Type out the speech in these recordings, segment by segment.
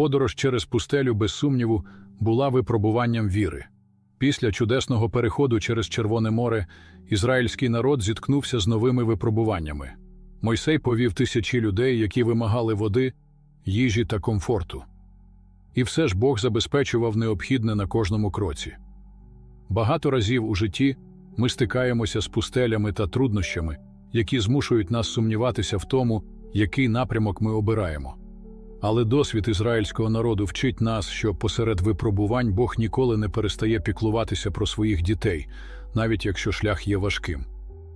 Подорож через пустелю, без сумніву, була випробуванням віри. Після чудесного переходу через Червоне море ізраїльський народ зіткнувся з новими випробуваннями. Мойсей повів тисячі людей, які вимагали води, їжі та комфорту. І все ж Бог забезпечував необхідне на кожному кроці. Багато разів у житті ми стикаємося з пустелями та труднощами, які змушують нас сумніватися в тому, який напрямок ми обираємо. Але досвід ізраїльського народу вчить нас, що посеред випробувань Бог ніколи не перестає піклуватися про своїх дітей, навіть якщо шлях є важким.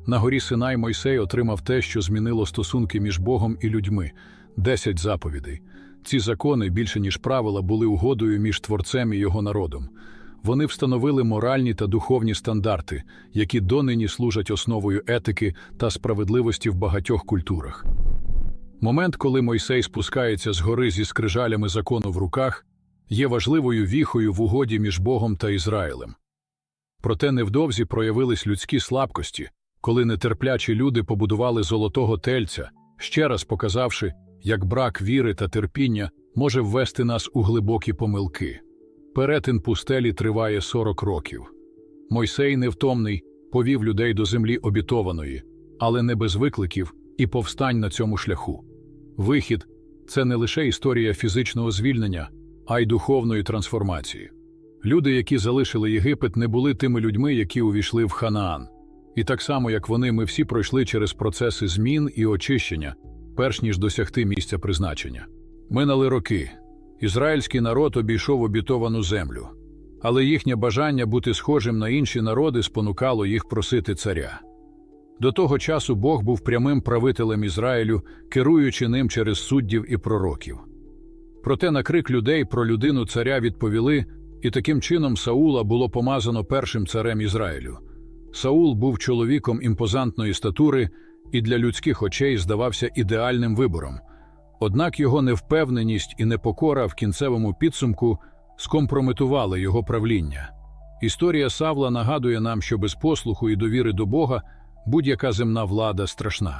На горі Синай Мойсей отримав те, що змінило стосунки між Богом і людьми десять заповідей. Ці закони, більше ніж правила, були угодою між творцем і його народом. Вони встановили моральні та духовні стандарти, які донині служать основою етики та справедливості в багатьох культурах. Момент, коли Мойсей спускається з гори зі скрижалями закону в руках, є важливою віхою в угоді між Богом та Ізраїлем. Проте невдовзі проявились людські слабкості, коли нетерплячі люди побудували золотого тельця, ще раз показавши, як брак віри та терпіння може ввести нас у глибокі помилки. Перетин пустелі триває 40 років. Мойсей невтомний повів людей до землі обітованої, але не без викликів і повстань на цьому шляху. Вихід це не лише історія фізичного звільнення, а й духовної трансформації. Люди, які залишили Єгипет, не були тими людьми, які увійшли в Ханаан. І так само, як вони, ми всі пройшли через процеси змін і очищення, перш ніж досягти місця призначення. Минали роки. Ізраїльський народ обійшов обітовану землю, але їхнє бажання бути схожим на інші народи спонукало їх просити царя. До того часу Бог був прямим правителем Ізраїлю, керуючи ним через суддів і пророків. Проте на крик людей про людину царя відповіли, і таким чином Саула було помазано першим царем Ізраїлю. Саул був чоловіком імпозантної статури і для людських очей здавався ідеальним вибором. Однак його невпевненість і непокора в кінцевому підсумку скомпрометували його правління. Історія Савла нагадує нам, що без послуху і довіри до Бога будь-яка земна влада страшна.